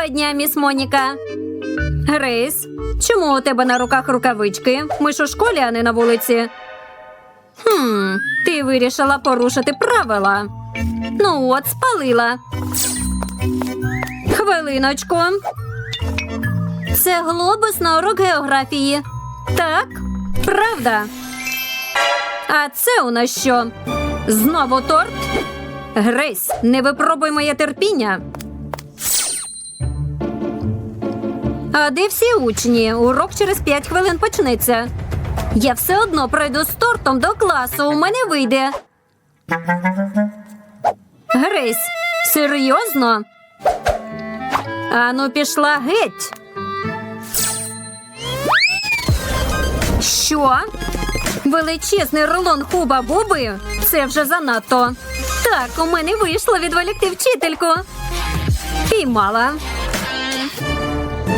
Доброго дня, міс Моніка. Грейс, чому у тебе на руках рукавички? Ми ж у школі, а не на вулиці. Хм, ти вирішила порушити правила. Ну от, спалила. Хвилиночку. Це глобус на урок географії. Так, правда. А це у нас що? Знову торт? Грейс, не випробуй моє терпіння. А де всі учні? Урок через 5 хвилин почнеться. Я все одно пройду з тортом до класу. У мене вийде. Грейс, серйозно? Ану, пішла геть. Що? Величезний рулон хуба буби? Це вже занадто. Так, у мене вийшло відволікти вчительку. Піймала.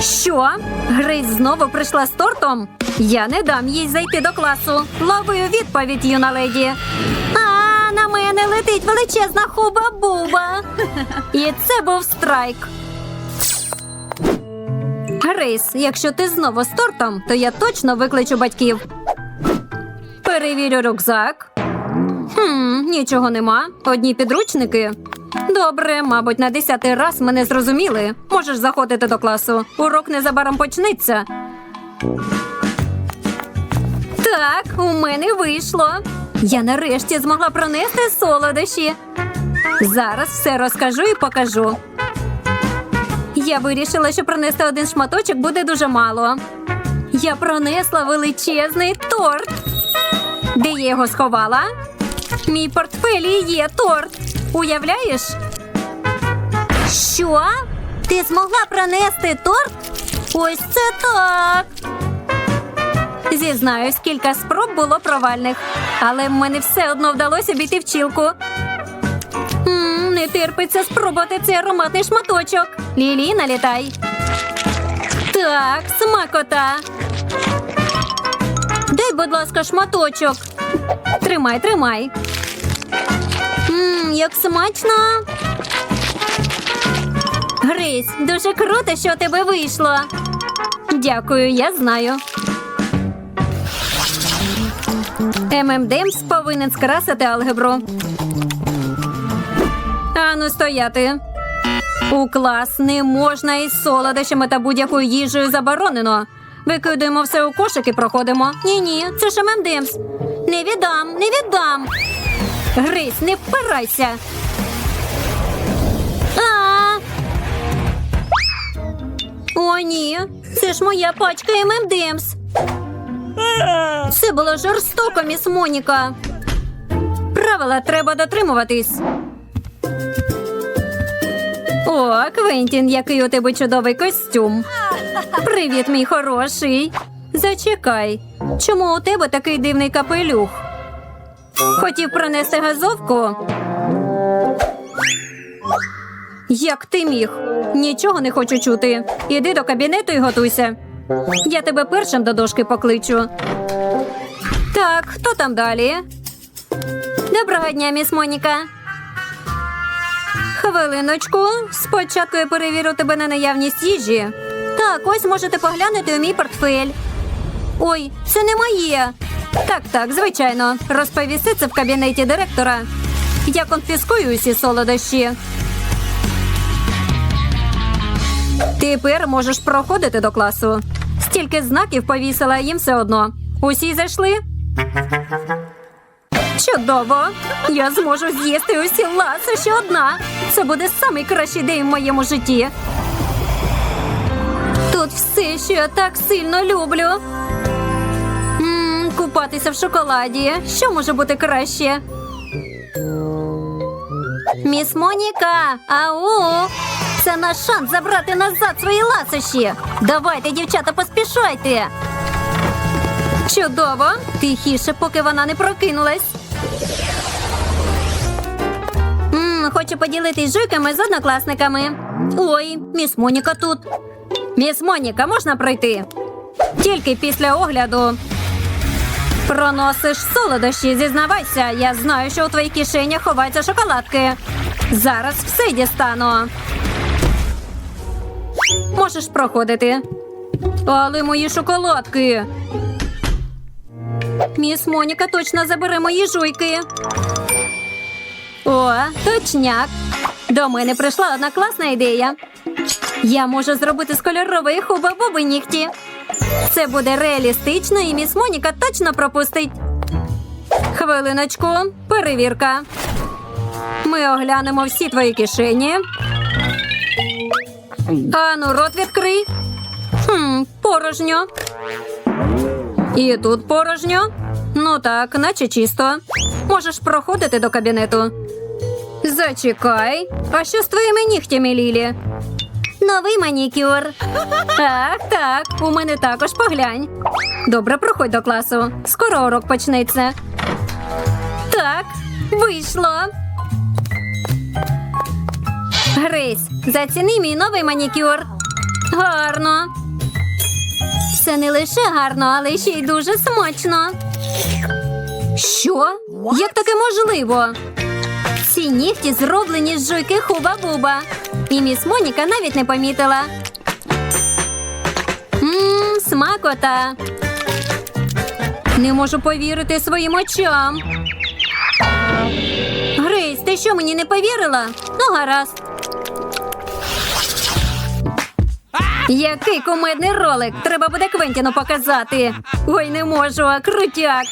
Що? Грейс знову прийшла з тортом? Я не дам їй зайти до класу. Ловую відповідь, юна леді. А на мене летить величезна хуба-буба. І це був страйк. Грейс, якщо ти знову з тортом, то я точно викличу батьків. Перевірю рюкзак. Хм, нічого нема. Одні підручники. Добре, мабуть, на десятий раз мене зрозуміли. Можеш заходити до класу. Урок незабаром почнеться. Так, у мене вийшло. Я нарешті змогла пронести солодощі. Зараз все розкажу і покажу. Я вирішила, що пронести один шматочок буде дуже мало. Я пронесла величезний торт. Де я його сховала? Мій портфелі є торт. Уявляєш? Що? Ти змогла пронести торт? Ось це так. Зізнаюсь, кілька спроб було провальних, але в мене все одно вдалося обійти вчилку. М, не терпиться спробувати цей ароматний шматочок. Лілі, налітай. Так, смакота. Дай, будь ласка, шматочок. Тримай, тримай. Мм, як смачно. Грейс, дуже круто, що у тебе вийшло. Дякую, я знаю. ММДМС повинен скрасити алгебру. Ану, стояти. У клас не можна із солодощами та будь-якою їжею заборонено. Викидаємо все у кошик і проходимо. Ні, ні, це ж ММДМС. Не віддам, не віддам. Грись, не впирайся. О, ні, це ж моя пачка ММДМС. Це було жорстоко, міс Моніка. Правила треба дотримуватись. О, Квентін, який у тебе чудовий костюм. Привіт, мій хороший. Зачекай, чому у тебе такий дивний капелюх? Хотів принести газовку? Як ти міг? Нічого не хочу чути. Іди до кабінету і готуйся. Я тебе першим до дошки покличу. Так, хто там далі? Доброго дня, міс Моніка. Хвилиночку. Спочатку я перевірю тебе на наявність їжі. Так, ось можете поглянути у мій портфель. Ой, це не моє. Так, так, звичайно. Розповісти це в кабінеті директора. Я конфіскую усі солодощі. Тепер можеш проходити до класу. Стільки знаків повісила їм все одно. Усі зайшли? Чудово! Я зможу з'їсти усі ласощі одна. Це буде найкращий день в моєму житті. Тут все, що я так сильно люблю. М, купатися в шоколаді. Що може бути краще? Міс Моніка, ау! Це наш шанс забрати назад свої ласощі. Давайте, дівчата, поспішайте. Чудово! Тихіше, поки вона не прокинулась. М, хочу поділитись жуйками з однокласниками. Ой, міс Моніка тут. Міс Моніка, можна пройти? Тільки після огляду. Проносиш солодощі, зізнавайся. Я знаю, що у твоїх кишенях ховаються шоколадки. Зараз все дістану. можеш проходити. Але мої шоколадки. Міс Моніка точно забере мої жуйки. О, точняк. До мене прийшла одна класна ідея. Я можу зробити з кольорової хуба-буби нігті. Це буде реалістично, і міс Моніка точно пропустить. Хвилиночку, перевірка. Ми оглянемо всі твої кишені. Ану, рот відкрий. Хм, порожньо. І тут порожньо. Ну так, наче чисто. Можеш проходити до кабінету. Зачекай. А що з твоїми нігтями, Лілі? Новий манікюр. Ах, так, у мене також поглянь. Добре, проходь до класу. Скоро урок почнеться. Так, вийшло. Грейс, заціни мій новий манікюр. Гарно. Це не лише гарно, але ще й дуже смачно. Що? Як таке можливо? Ці нігті зроблені з жуйки хуба-буба. І міс Моніка навіть не помітила. Мм, смакота. Не можу повірити своїм очам. Грейс, ти що мені не повірила? Ну, гаразд. Який кумедний ролик! Треба буде Квентіну показати. Ой, не можу, а крутяк.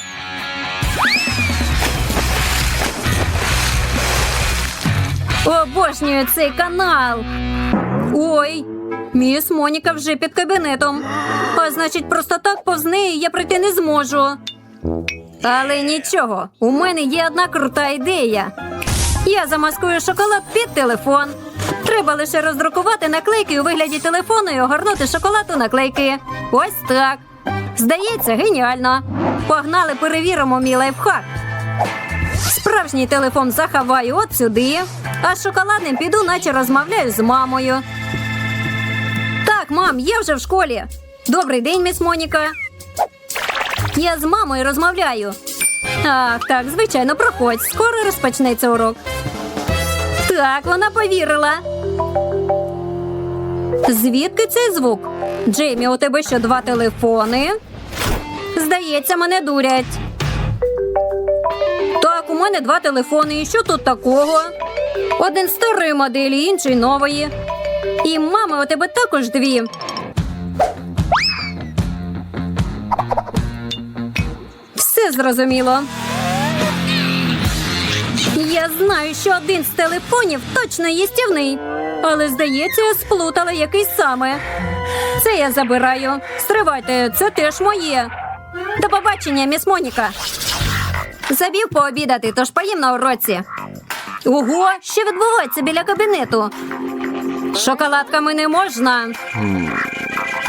Обожнюю цей канал. Ой, міс Моніка вже під кабінетом. А значить, просто так повз неї я пройти не зможу. Але нічого, у мене є одна крута ідея. Я замаскую шоколад під телефон. Треба лише роздрукувати наклейки у вигляді телефону і огорнути шоколад у наклейки. Ось так. Здається, геніально. Погнали, перевіримо мій лайфхак. Справжній телефон заховаю от сюди, а з шоколадним піду, наче розмовляю з мамою. Так, мам, я вже в школі. Добрий день, міс Моніка. Я з мамою розмовляю. Ах, так, звичайно, проходь. Скоро розпочнеться урок. Так, вона повірила. Звідки цей звук? Джеймі, у тебе що два телефони? Здається, мене дурять. Мене два телефони. І що тут такого? Один старої моделі, інший нової. І мами, у тебе також дві. Все зрозуміло. Я знаю, що один з телефонів точно їстівний. Але, здається, я сплутала який саме. Це я забираю. Стривайте, це теж моє. До побачення, міс Моніка. Забів пообідати, тож поїм на уроці. Ого, що відбувається біля кабінету? Шоколадками не можна.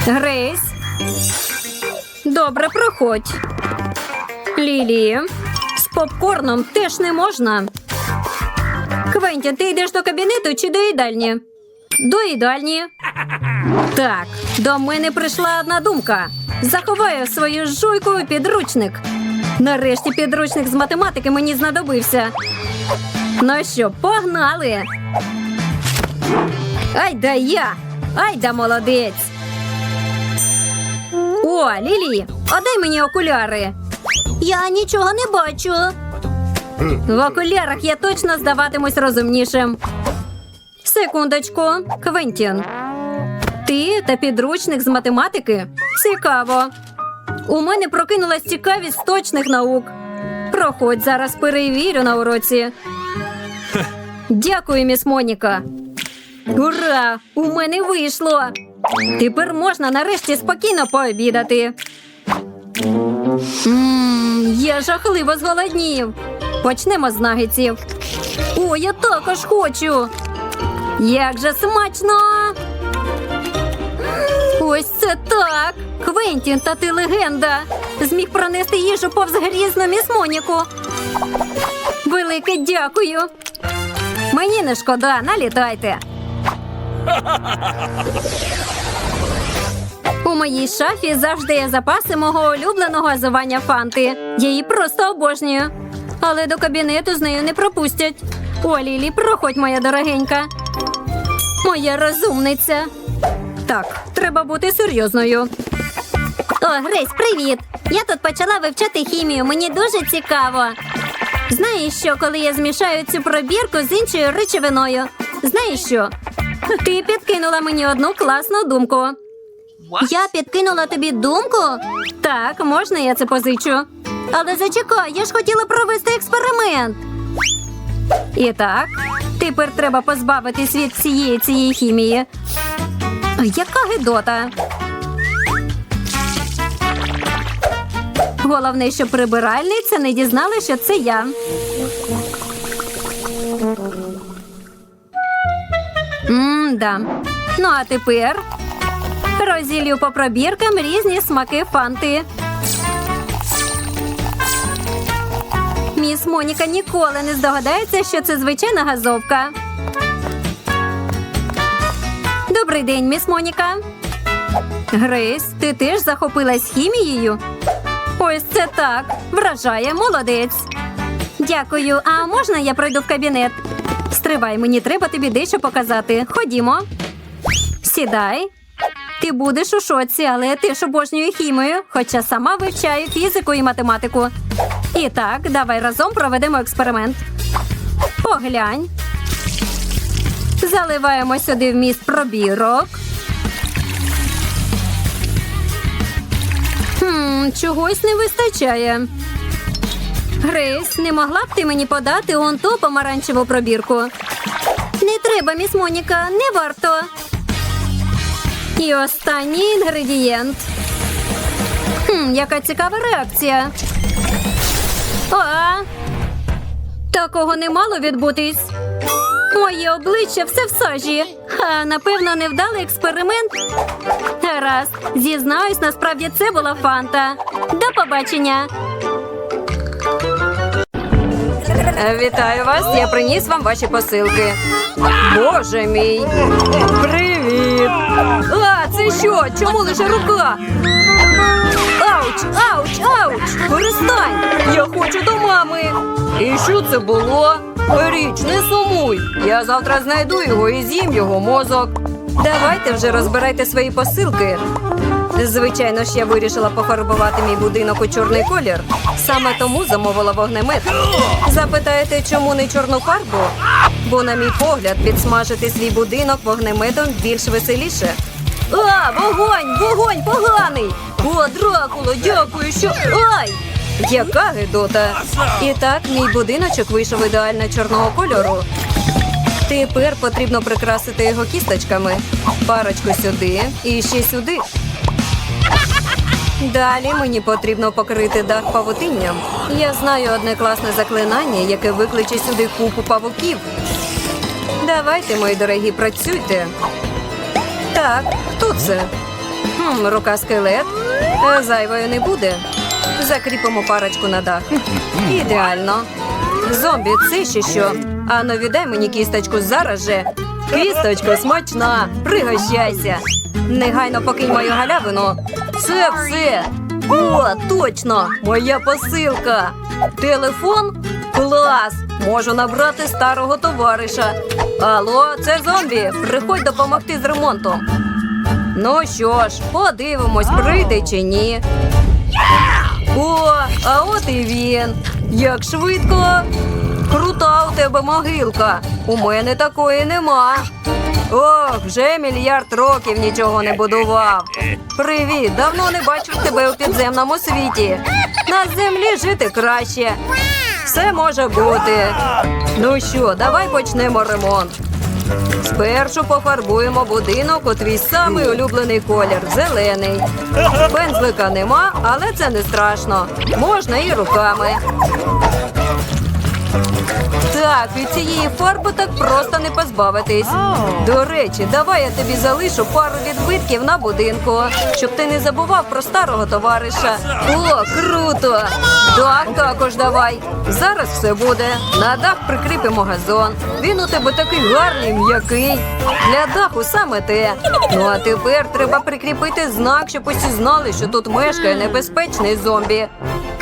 Грейс. Добре, проходь. Лілі. З попкорном теж не можна. Квентін, ти йдеш до кабінету чи до їдальні? До їдальні. Так, до мене прийшла одна думка. Заховаю свою жуйку у підручник. Нарешті підручник з математики мені знадобився. Ну що, погнали. Ай да я! Ай молодець. О, Лілі, а дай мені окуляри. Я нічого не бачу. В окулярах я точно здаватимусь розумнішим. Секундочку, Квентін. Ти та підручник з математики? Цікаво. У мене прокинулась цікавість точних наук. Проходь зараз перевірю на уроці. Дякую, міс Моніка. Ура! У мене вийшло. Тепер можна нарешті спокійно пообідати. Ммм, я жахливо зголоднів. Почнемо з нагетсів. О, я також хочу. Як же смачно! Ось це так! Квентін, та ти легенда! Зміг пронести їжу повз грізну міс Моніку. Велике дякую. Мені не шкода, налітайте. У моїй шафі завжди є запаси мого улюбленого азування фанти. Її просто обожнюю. Але до кабінету з нею не пропустять. О, Лілі, проходь, моя дорогенька. Моя розумниця. Так, треба бути серйозною. О, Грейс, привіт! Я тут почала вивчати хімію. Мені дуже цікаво. Знаєш що, коли я змішаю цю пробірку з іншою речовиною? Знаєш що? Ти підкинула мені одну класну думку. Я підкинула тобі думку? Так, можна я це позичу. Але зачекай, я ж хотіла провести експеримент. І так, тепер треба позбавитись від всієї цієї хімії. Яка гидота. Головне, що прибиральниця не дізнала, що це я. М-да. Ну а тепер розділю по пробіркам різні смаки фанти. Міс Моніка ніколи не здогадається, що це звичайна газовка. Добрий день, міс Моніка. Грейс, ти теж захопилась хімією? Ось це так. Вражає, молодець. Дякую. А можна я пройду в кабінет? Стривай, мені треба тобі дещо показати. Ходімо. Сідай. Ти будеш у шоці, але я теж обожнюю хімію, хоча сама вивчаю фізику і математику. І так, давай разом проведемо експеримент. Поглянь. Заливаємо сюди вміст пробірок. Хм, чогось не вистачає. Грейс, не могла б ти мені подати он ту помаранчеву пробірку? Не треба, міс Моніка, не варто. І останній інгредієнт. Хм, яка цікава реакція. О, такого не мало відбутись. Моє обличчя все в сажі. Ха, напевно, невдалий експеримент. Гаразд, зізнаюсь, насправді це була фанта. До побачення. Вітаю вас. Я приніс вам ваші посилки. Боже мій. Привіт. А, це що? Чому лише рука? Ауч, ауч, ауч! Перестань! Я хочу до мами. І що це було? Річ, не сумуй. Я завтра знайду його і з'їм його мозок. Давайте вже розбирайте свої посилки. Звичайно ж, я вирішила пофарбувати мій будинок у чорний колір. Саме тому замовила вогнемет. Запитаєте, чому не чорну фарбу? Бо, на мій погляд, підсмажити свій будинок вогнеметом більш веселіше. А, вогонь! Вогонь поганий! О, Дракуло, дякую, що. Ай! Яка гидота! І так, мій будиночок вийшов ідеально чорного кольору. Тепер потрібно прикрасити його кісточками. Парочку сюди і ще сюди. Далі мені потрібно покрити дах павутинням. Я знаю одне класне заклинання, яке викличе сюди купу павуків. Давайте, мої дорогі, працюйте. Так, хто це? Хм, рука скелет. Е, Зайвою не буде. Закріпимо парочку на дах. Ідеально. Зомбі, це ще що? Ану, віддай мені кісточку зараз же. Кісточка смачна. Пригощайся. Негайно покинь мою галявину. Це все. О, точно! Моя посилка. Телефон? Клас! Можу набрати старого товариша. Алло, це зомбі. Приходь допомогти з ремонтом. Ну що ж, подивимось, прийде чи ні. О, а от і він. Як швидко. Крута у тебе могилка. У мене такої нема. Ох, вже мільярд років нічого не будував. Привіт, давно не бачив тебе у підземному світі. На землі жити краще. Все може бути. Ну що, давай почнемо ремонт. Спершу пофарбуємо будинок у твій самий улюблений колір зелений. Пензлика нема, але це не страшно. Можна і руками. Так, від цієї фарби так просто не позбавитись. До речі, давай я тобі залишу пару відбитків на будинку, щоб ти не забував про старого товариша. О, круто! Дах також давай. Зараз все буде. На дах прикріпимо газон. Він у тебе такий гарний, м'який. Для даху саме те. Ну а тепер треба прикріпити знак, щоб усі знали, що тут мешкає небезпечний зомбі.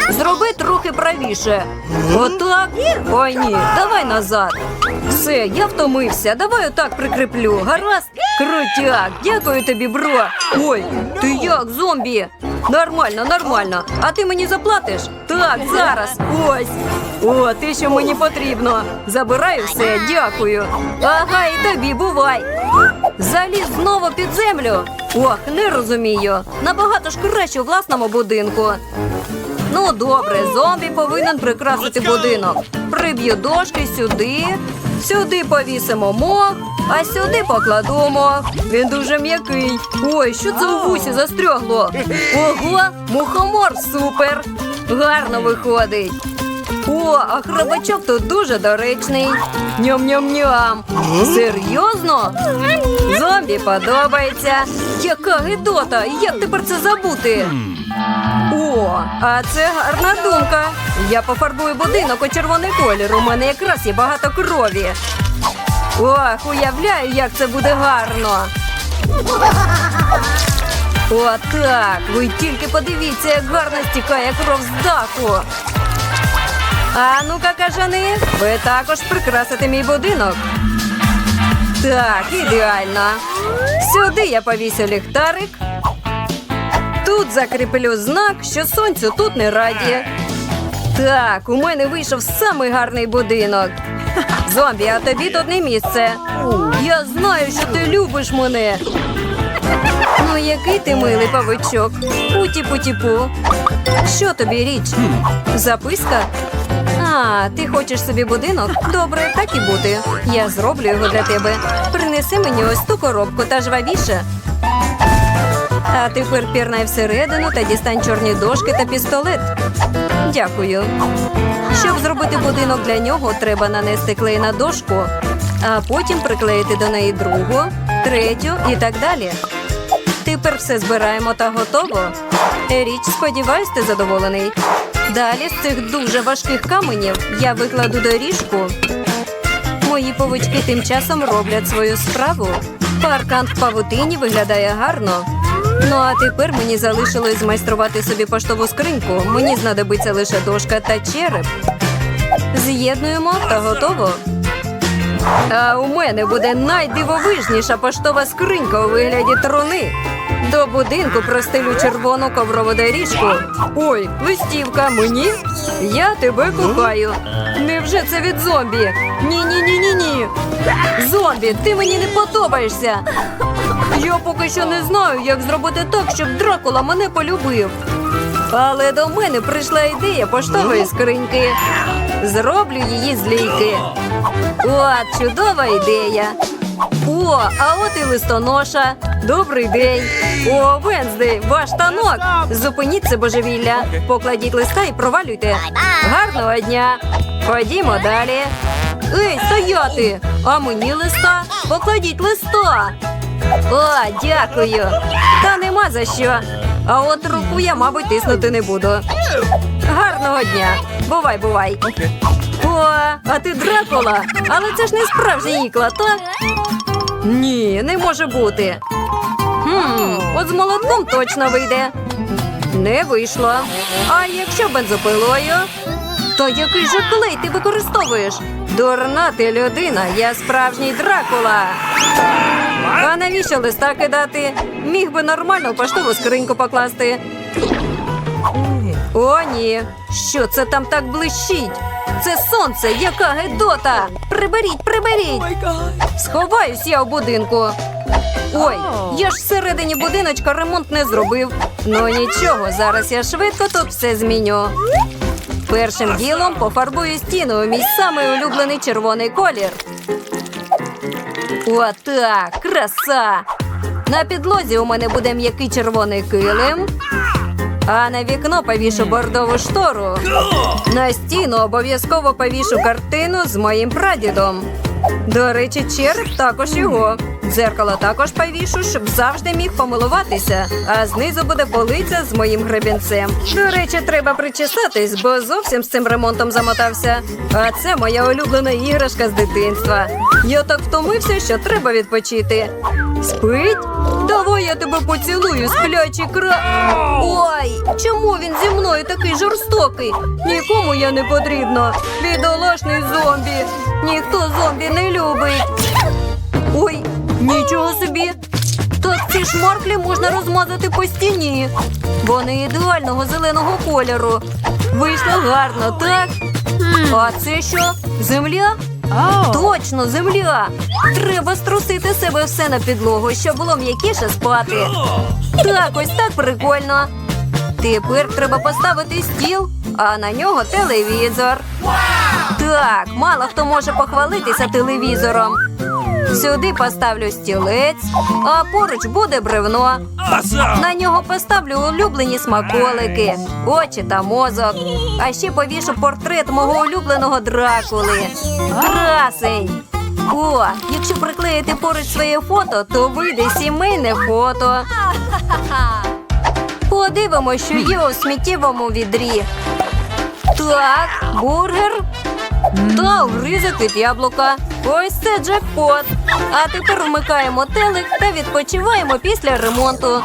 Зроби трохи правіше. Отак? Ой ні, давай назад. Все, я втомився. Давай отак прикріплю. Гаразд? Крутяк, дякую тобі, бро. Ой, ти як, зомбі? Нормально, нормально. А ти мені заплатиш? Так, зараз. Ось. О, те, що мені потрібно. Забираю все, дякую. Ага, і тобі бувай. Заліз знову під землю. Ох, не розумію. Набагато ж краще у власному будинку. Ну, добре, зомбі повинен прикрасити будинок. Приб'ю дошки сюди, сюди повісимо мох, а сюди покладу мох. Він дуже м'який. Ой, що це у вусі застрягло? Ого, мухомор супер! Гарно виходить. О, а хробачок тут дуже доречний. Ням-ням-ням. Серйозно? Зомбі подобається. Яка гидота! Як тепер це забути? О, а це гарна думка. Я пофарбую будинок у червоний колір. У мене якраз є багато крові. Ох, уявляю, як це буде гарно. Отак. Ви тільки подивіться, як гарно стікає кров з даху. А ну-ка, кажани, ви також прикрасите мій будинок. Так, ідеально. Сюди я повісю ліхтарик. Тут закріплю знак, що сонцю тут не раді. Так, у мене вийшов самий гарний будинок. Зомбі, а тобі тут не місце. Я знаю, що ти любиш мене. Ну, який ти милий павичок. Путі-путі-пу. Що тобі річ? Записка? Ти хочеш собі будинок? Добре, так і бути. Я зроблю його для тебе. Принеси мені ось ту коробку та жвавіше. А тепер пірнай всередину та дістань чорні дошки та пістолет. Дякую. Щоб зробити будинок для нього, треба нанести клей на дошку, а потім приклеїти до неї другу, третю і так далі. Тепер все збираємо та готово. Річ, сподіваюсь, ти задоволений. Далі з цих дуже важких каменів я викладу доріжку. Мої повички тим часом роблять свою справу. Паркан в павутині виглядає гарно. Ну а тепер мені залишилось змайструвати собі поштову скриньку. Мені знадобиться лише дошка та череп. З'єднуємо та готово. А у мене буде найдивовижніша поштова скринька у вигляді труни. До будинку простелю червону коврову доріжку. Ой, листівка мені? Я тебе кохаю. Невже це від зомбі? Ні, ні, ні, ні, ні. Зомбі, ти мені не подобаєшся. Я поки що не знаю, як зробити так, щоб Дракула мене полюбив. Але до мене прийшла ідея поштової скриньки. Зроблю її з лійки. От, чудова ідея. О, а от і листоноша. Добрий день. О, Венздей, ваш танок. Зупиніть це божевілля. Покладіть листа і провалюйте. Гарного дня. Ходімо далі. Ей, стояти! А мені листа? Покладіть листа. О, дякую. Та нема за що. А от руку я, мабуть, тиснути не буду. Гарного дня. Бувай, бувай. О, а ти Дракула. Але це ж не справжній ікла, так? Ні, не може бути. Хм, от з молотком точно вийде. Не вийшло. А якщо бензопилою? То який же клей ти використовуєш? Дурна ти людина, я справжній Дракула. А навіщо листа кидати? Міг би нормально в поштову скриньку покласти. О, ні. Що це там так блищить? Це сонце, яка гедота! Приберіть, приберіть! Сховаюсь я у будинку. Ой, я ж всередині будиночка ремонт не зробив. Ну нічого, зараз я швидко тут все зміню. Першим ділом пофарбую стіну у мій самий улюблений червоний колір. Отак, краса! На підлозі у мене буде м'який червоний килим, а на вікно повішу бордову штору. На стіну обов'язково повішу картину з моїм прадідом. До речі, череп також його. Дзеркало також повішу, щоб завжди міг помилуватися, а знизу буде полиця з моїм гребінцем. До речі, треба причесатись, бо зовсім з цим ремонтом замотався. А це моя улюблена іграшка з дитинства. Я так втомився, що треба відпочити. Спить? Давай я тебе поцілую, сплячий кра. Ой, чому він зі мною такий жорстокий? Нікому я не потрібна. Бідолашний зомбі. Ніхто зомбі не любить. Ой, нічого собі. Так ці шмарклі можна розмазати по стіні. Вони ідеального зеленого кольору. Вийшло гарно, так? А це що? Земля? Точно, земля. Треба струсити себе все на підлогу, щоб було м'якіше спати. Так, ось так прикольно. Тепер треба поставити стіл, а на нього телевізор. Так, мало хто може похвалитися телевізором. Сюди поставлю стілець, а поруч буде бревно. На нього поставлю улюблені смаколики, очі та мозок. А ще повішу портрет мого улюбленого дракули. Красень! О, якщо приклеїти поруч своє фото, то вийде сімейне фото. Подивимось, що є у сміттєвому відрі. Так, бургер. Та від яблука. Ось це джекпот. А тепер вмикаємо телек та відпочиваємо після ремонту.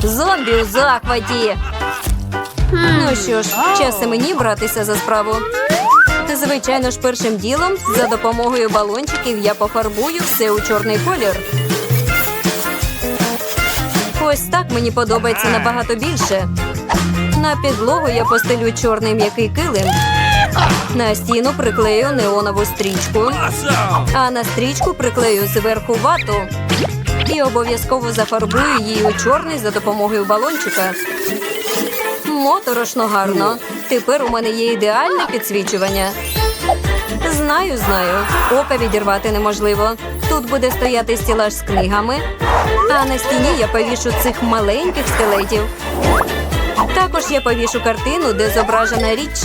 Зомбі у захваті. Ну що ж, час і мені братися за справу. Звичайно ж, першим ділом за допомогою балончиків я пофарбую все у чорний колір. Ось так мені подобається набагато більше. На підлогу я постелю чорний м'який килим. На стіну приклею неонову стрічку, а на стрічку приклею зверху вату і обов'язково зафарбую її у чорний за допомогою балончика. Моторошно гарно. Тепер у мене є ідеальне підсвічування. Знаю, знаю. Ока відірвати неможливо. Тут буде стояти стілаж з книгами, а на стіні я повішу цих маленьких скелетів. Також я повішу картину, де зображена річ.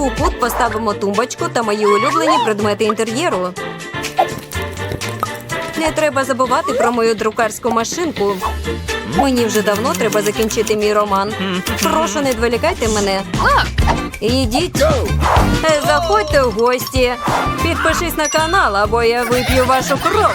У кут поставимо тумбочку та мої улюблені предмети інтер'єру. Не треба забувати про мою друкарську машинку. Мені вже давно треба закінчити мій роман. Прошу, не відволікайте мене. Ідіть. Заходьте в гості. Підпишись на канал, або я вип'ю вашу кров.